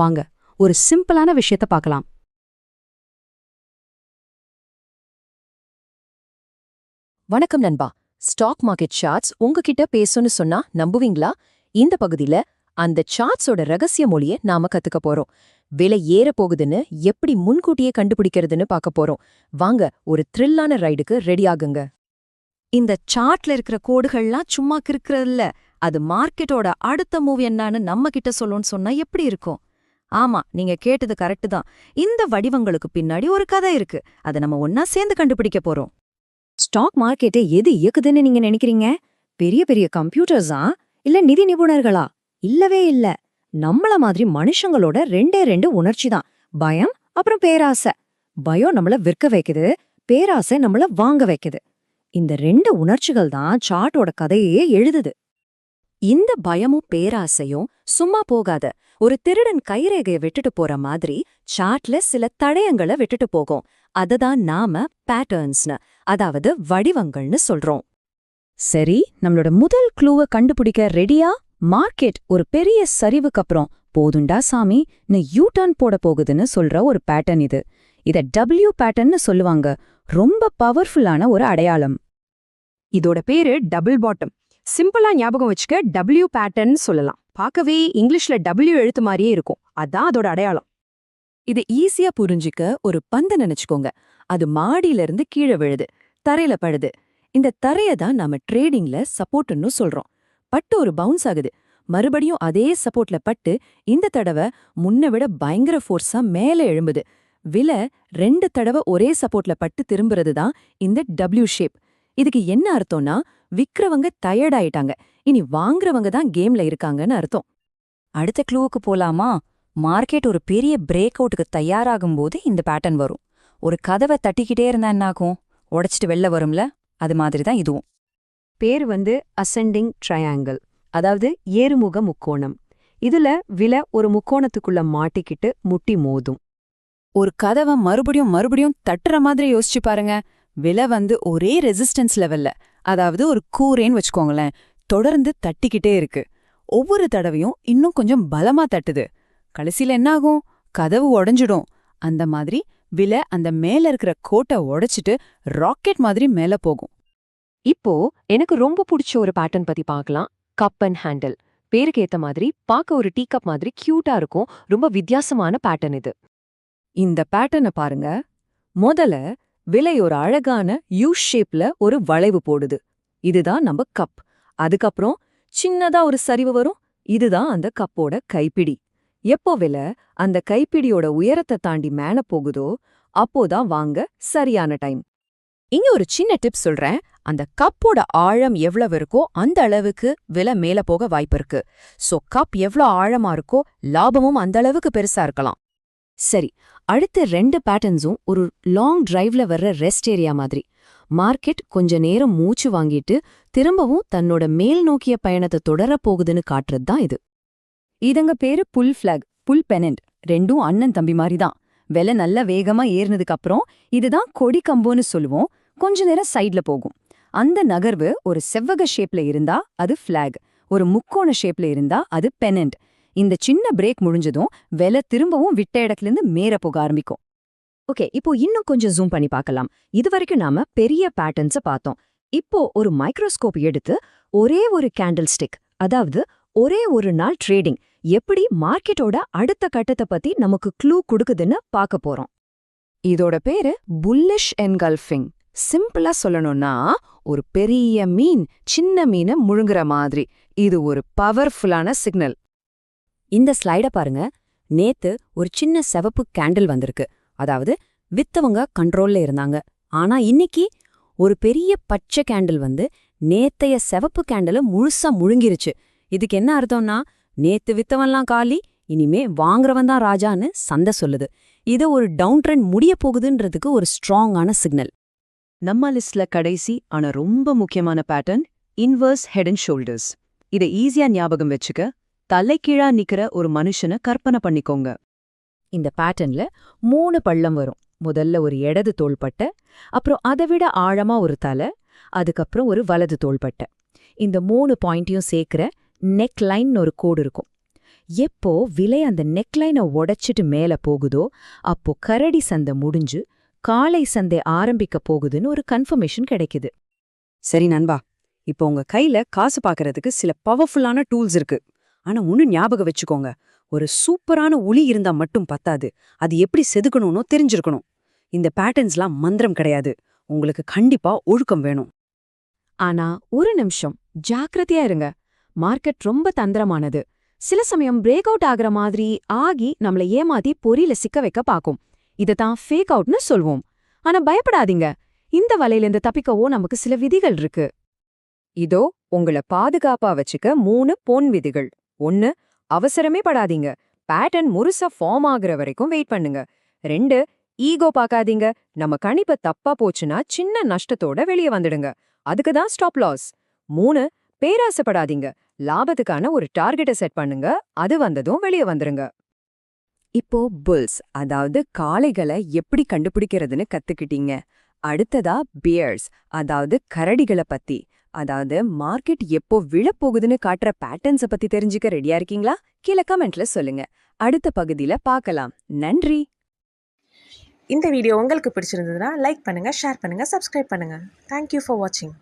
வாங்க ஒரு சிம்பிளான விஷயத்த பார்க்கலாம். வணக்கம் நண்பா. ஸ்டாக் மார்க்கெட் சார்ட்ஸ் உங்ககிட்ட பேசுன்னு சொன்னா நம்புவீங்களா? இந்த பகுதியில அந்த சார்ட்ஸோட ரகசிய மொழியை நாம கத்துக்க போறோம். விலை ஏற போகுதுன்னு எப்படி முன்கூட்டியே கண்டுபிடிக்கிறதுன்னு பார்க்க போறோம். வாங்க ஒரு த்ரில்லான ரைடுக்கு ரெடி ஆகுங்க. இந்த சார்ட்ல இருக்கிற கோடுகள்லாம் சும்மா கிறுக்கிறதில்ல. அது மார்க்கெட்டோட அடுத்த மூவ் என்னன்னு நம்ம கிட்ட சொல்லுன்னு சொன்னா எப்படி இருக்கும்? ஆமா நீங்க கேட்டது கரெக்ட் தான். இந்த வடிவங்களுக்கு பின்னாடி ஒரு கதை இருக்கு. அதை நம்ம ஒன்னா சேர்ந்து கண்டுபிடிக்க போறோம். ஸ்டாக் மார்க்கெட்டை எது இயக்குதுன்னு நீங்க நினைக்கிறீங்க? பெரிய பெரிய கம்ப்யூட்டர்ஸா? இல்ல நிதி நிபுணர்களா? இல்லவே இல்ல. நம்மள மாதிரி மனுஷங்களோட ரெண்டே ரெண்டு உணர்ச்சி தான். பயம் அப்புறம் பேராசை. பயம் நம்மள விற்க வைக்குது பேராசை நம்மள வாங்க வைக்குது. இந்த ரெண்டு உணர்ச்சிகள் தான் சார்ட்டோட கதையே எழுதுது. இந்த பயமும் பேராசையும் சும்மா போகாத. ஒரு திருடன் கைரேகைய விட்டுட்டு போற மாதிரி சாட்ல சில தடயங்களை விட்டுட்டு போகும். அததான் நாம பேட்டர்ன்ஸ்னு அதாவது வடிவங்கள்னு சொல்றோம். சரி நம்மளோட முதல் க்ளூவை கண்டுபிடிக்க ரெடியா மார்க்கெட் ஒரு பெரிய சரிவுக்கு அப்புறம். போதுண்டா சாமி நீ யூ டர்ன் போட போகுதுன்னு சொல்ற ஒரு பேட்டர்ன் இது. இத டபிள்யூ பேட்டர்ன்னு சொல்லுவாங்க. ரொம்ப பவர்ஃபுல்லான ஒரு அடையாளம். இதோட பேரு டபுள் பாட்டம் சிம்பிளா ஞாபகம் வச்சுக்க டபிள்யூ பேட்டர்ன் சொல்லலாம். பார்க்கவே இங்கிலீஷ்ல டபிள்யூ எழுத்து மாதிரியே இருக்கும். அதான் அதோட அடையாளம். இது ஈஸியா புரிஞ்சுக்க ஒரு பந்து நினைச்சுக்கோங்க. அது மாடியில இருந்து கீழே விழுது. தரையில படுது. இந்த தரைய தான் நாம ட்ரேடிங்ல சப்போர்ட்னு சொல்றோம். பட்டு ஒரு பவுன்ஸ் ஆகுது. மறுபடியும் அதே சப்போர்ட்ல பட்டு இந்த தடவை முன்ன விட பயங்கர ஃபோர்ஸா மேல எழும்புது. விலை ரெண்டு தடவை ஒரே சப்போர்ட்ல பட்டு திரும்புறது தான் இந்த டபிள்யூ ஷேப் இதுக்கு என்ன அர்த்தம்னா விக்கிறவங்க டயர்ட் ஆயிட்டாங்க. இனி வாங்குறவங்க தான் கேம்ல இருக்காங்கன்னு அர்த்தம். அடுத்த க்ளூவுக்கு போலாமா? மார்க்கெட் ஒரு பெரிய பிரேக் அவுட்டுக்கு தயாராகும் போது இந்த பேட்டர்ன் வரும். ஒரு கதவை தட்டிக்கிட்டே இருந்தா என்னாகும்? உடைச்சிட்டு வெளில வரும்ல? அது மாதிரி தான் இதுவும். பேர் வந்து அசெண்டிங் ட்ரையாங்கிள் அதாவது ஏறுமுக முக்கோணம். இதுல வில ஒரு முக்கோணத்துக்குள்ள மாட்டிக்கிட்டு முட்டி மோதும். ஒரு கதவை மறுபடியும் மறுபடியும் தட்டுற மாதிரி யோசிச்சு பாருங்க. விலை வந்து ஒரே ரெசிஸ்டன்ஸ் லெவல்ல அதாவது ஒரு கூரேன்னு வச்சுக்கோங்களேன் தொடர்ந்து தட்டிக்கிட்டே இருக்கு. ஒவ்வொரு தடவையும் இன்னும் கொஞ்சம் பலமா தட்டுது. கடைசியில என்னாகும்? கதவு உடைஞ்சிடும். அந்த மாதிரி விலை அந்த மேல இருக்கிற கோட்டை உடைச்சிட்டு ராக்கெட் மாதிரி மேல போகும். இப்போ எனக்கு ரொம்ப பிடிச்ச ஒரு பேட்டர்ன் பத்தி பார்க்கலாம். கப் அண்ட் ஹேண்டில் பேருக்கு ஏத்த மாதிரி பார்க்க ஒரு டீ கப் மாதிரி கியூட்டா இருக்கும். ரொம்ப வித்தியாசமான பேட்டர்ன் இது. இந்த பேட்டர்னை பாருங்க. முதல்ல விலை ஒரு அழகான யூ ஷேப்ல ஒரு வளைவு போடுது. இதுதான் நம்ம கப் அதுக்கப்புறம் சின்னதா ஒரு சரிவு வரும். இதுதான் அந்த கப்போட கைப்பிடி. எப்போ விலை அந்த கைப்பிடியோட உயரத்தை தாண்டி மேல போகுதோ அப்போதான் வாங்க சரியான டைம் இங்க ஒரு சின்ன டிப் சொல்றேன். அந்த கப்போட ஆழம் எவ்வளவு இருக்கோ அந்த அளவுக்கு விலை மேல போக வாய்ப்பு இருக்கு. சோ கப் எவ்ளோ ஆழமா இருக்கோ லாபமும் அந்த அளவுக்கு பெருசா இருக்கலாம். சரி அடுத்த ரெண்டு பேட்டர்ன்ஸும் ஒரு லாங் டிரைவ்ல வர்ற ரெஸ்ட் ஏரியா மாதிரி. மார்க்கெட் கொஞ்ச நேரம் மூச்சு வாங்கிட்டு திரும்பவும் தன்னோட மேல் நோக்கிய பயணத்தை தொடரப் போகுதுன்னு காட்டுறது தான் இது. இதங்க பேரு புல் ஃபிளாக் புல் பெனண்ட் ரெண்டும் அண்ணன் தம்பி மாதிரி தான். விலை நல்ல வேகமா ஏறினதுக்கு அப்புறம் இதுதான் கொடி கம்போன்னு சொல்லுவோம். கொஞ்ச நேரம் சைட்ல போகும். அந்த நகர்வு ஒரு செவ்வக ஷேப்ல இருந்தா அது ஃபிளாக் ஒரு முக்கோண ஷேப்ல இருந்தா அது பெனண்ட் இந்த சின்ன பிரேக் முடிஞ்சதும் விலை திரும்பவும் விட்ட இடத்துலேருந்து மேற போக ஆரம்பிக்கும். ஓகே இப்போ இன்னும் கொஞ்சம் ஜூம் பண்ணி பார்க்கலாம். இதுவரைக்கும் நாம பெரிய பேட்டர்ன்ஸை பார்த்தோம். இப்போ ஒரு மைக்ரோஸ்கோப் எடுத்து ஒரே ஒரு கேண்டில் ஸ்டிக் அதாவது ஒரே ஒரு நாள் ட்ரேடிங் எப்படி மார்க்கெட்டோட அடுத்த கட்டத்தை பத்தி நமக்கு க்ளூ கொடுக்குதுன்னு பார்க்க போறோம். இதோட பேரு புல்லிஷ் என்கல்ஃபிங் சிம்பிளா சொல்லணும்னா ஒரு பெரிய மீன் சின்ன மீனை முழுங்குற மாதிரி. இது ஒரு பவர்ஃபுல்லான சிக்னல் இந்த ஸ்லைட பாருங்க. நேத்து ஒரு சின்ன செவப்பு கேண்டில் வந்திருக்கு. அதாவது வித்தவங்க கண்ட்ரோல்ல இருந்தாங்க. ஆனா இன்னைக்கு ஒரு பெரிய பச்சை கேண்டில் வந்து நேத்தைய செவப்பு கேண்டில முழுசா முழுங்கிருச்சு. இதுக்கு என்ன அர்த்தம்னா நேத்து வித்தவன்லாம் காலி இனிமே வாங்குறவன் தான் ராஜான்னு சந்தை சொல்லுது. இது ஒரு டவுன் ட்ரெண்ட் முடிய போகுதுன்றதுக்கு ஒரு ஸ்ட்ராங்கான சிக்னல். நம்ம லிஸ்ட்ல கடைசி ஆனா ரொம்ப முக்கியமான pattern inverse head and shoulders. இதை ஈஸியா ஞாபகம் வச்சுக்க தலைக்கீழா நிக்கிற ஒரு மனுஷனை கற்பனை பண்ணிக்கோங்க. இந்த பேட்டர்ன்ல மூணு பள்ளம் வரும். முதல்ல ஒரு இடது தோள்பட்டை அப்புறம் அதை விட ஆழமா ஒரு தலை அதுக்கப்புறம் ஒரு வலது தோள்பட்டை. இந்த மூணு பாயிண்ட்டையும் சேர்க்கிற நெக் லைன் ஒரு கோடு இருக்கும். எப்போ விலை அந்த நெக்லைனை உடைச்சிட்டு மேல போகுதோ அப்போ கரடி சந்தை முடிஞ்சு காலை சந்தை ஆரம்பிக்க போகுதுன்னு ஒரு கன்ஃபர்மேஷன் கிடைக்குது. சரி நண்பா இப்போ உங்க கையில காசு பாக்குறதுக்கு சில பவர்ஃபுல்லான டூல்ஸ் இருக்கு. ஆனா ஒன்னு ஞாபகம் வச்சுக்கோங்க. ஒரு சூப்பரான ஒளி இருந்தா மட்டும் பத்தாது. அது எப்படி செதுக்கணும்னோ தெரிஞ்சிருக்கணும். இந்த பேட்டர்ன்ஸ்லாம் மந்திரம் கிடையாது. உங்களுக்கு கண்டிப்பா ஒழுக்கம் வேணும். ஆனா ஒரு நிமிஷம். ஜாக்கிரதையா இருங்க. மார்க்கெட் ரொம்ப தந்திரமானது. சில சமயம் பிரேக் அவுட் ஆகுற மாதிரி ஆகி நம்மள ஏமாத்தி பொறியில சிக்க வைக்க பாக்கும் தான் ஃபேக் அவுட்னு சொல்வோம். ஆனா பயப்படாதீங்க. இந்த வலையிலிருந்து தப்பிக்கவோ நமக்கு சில விதிகள் இருக்கு. இதோ உங்கள பாதுகாப்பா வச்சுக்க மூணு பொன் விதிகள். ஒன்னு அவசரமே படாதீங்க. பேட்டர்ன் முழுசா ஃபார்ம் ஆகுற வரைக்கும் வெயிட் பண்ணுங்க. ரெண்டு ஈகோ பார்க்காதீங்க நம்ம கணிப்பு தப்பா போச்சுன்னா சின்ன நஷ்டத்தோட வெளியே வந்துடுங்க. அதுக்கு தான் ஸ்டாப் லாஸ் மூணு பேராசைப்படாதீங்க. லாபத்துக்கான ஒரு டார்கெட்டை செட் பண்ணுங்க. அது வந்ததும் வெளியே வந்துருங்க. இப்போ புல்ஸ் அதாவது காளைகளை எப்படி கண்டுபிடிக்கிறதுன்னு கத்துக்கிட்டீங்க. அடுத்ததா பியர்ஸ் அதாவது கரடிகளை பத்தி. அதாவது மார்க்கெட் எப்போ விழப்போகுதுன்னு காட்டுற பேட்டர்ன்ஸ பத்தி தெரிஞ்சுக்க ரெடியா இருக்கீங்களா? கீழே கமெண்ட்ல சொல்லுங்க. அடுத்த பகுதியில பார்க்கலாம். நன்றி! இந்த வீடியோ உங்களுக்கு பிடிச்சிருந்ததுன்னா லைக் பண்ணுங்க ஷேர் பண்ணுங்க சப்ஸ்கிரைப் பண்ணுங்க. தேங்க்யூ ஃபார் வாட்சிங்